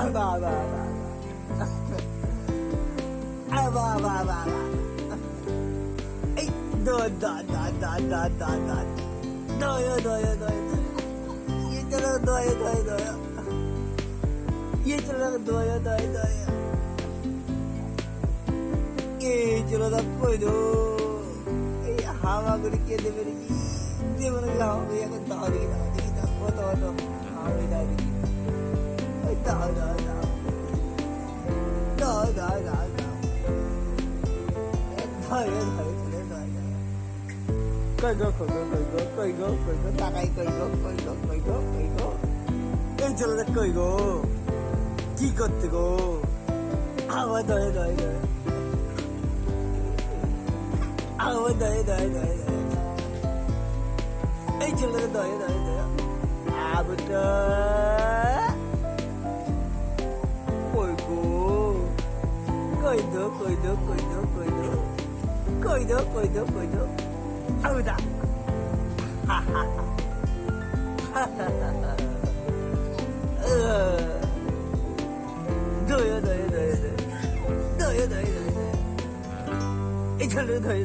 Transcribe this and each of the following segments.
अबा बा बा अबा बा बा दो दा दा दा दा दा दा दो यो दो यो दो यो ये चलो दो यो दो यो दो यो ये चलो दो यो दो यो दो यो ये चलो दा कोई दो ये हवा गुड़ के दे मेरी जीवन लाओ ये को दादी दादी दा को तो तो हाँ दादी no, no, no. No, no, no, no. Thôi, thôi, thôi, thôi. Quay gốc, quay gốc, quay gốc, quay gốc, quay gốc, ta ngay quay gốc, quay gốc, quay gốc, quay gốc. Em chờ là quay gốc. Chỉ có tự gốc. আমার দয়ে দয়ে দয়ে আমার দয়ে দয়ে দয়ে দয়ে এই ছেলেদের দয়ে দয়ে দয়ে আবটা 鬼德鬼德鬼德鬼德鬼德鬼德鬼德，哈哈哈哈哈哈哈哈哈哈，呃，对呀对呀对呀对，对呀对呀对，一千零头一。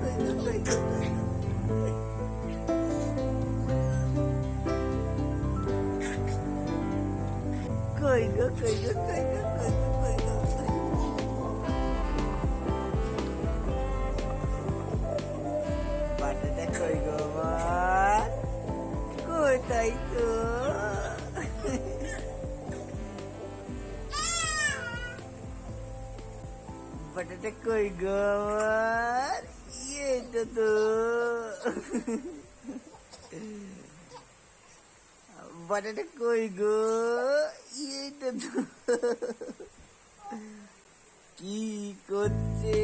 cười nữa cười nữa cười nữa cười nữa cười nữa. Cười đã cười rồi mà cười tay nữa cười đã cười rồi তো বাটাটা কই গো? ইয়ে তো কি করছে?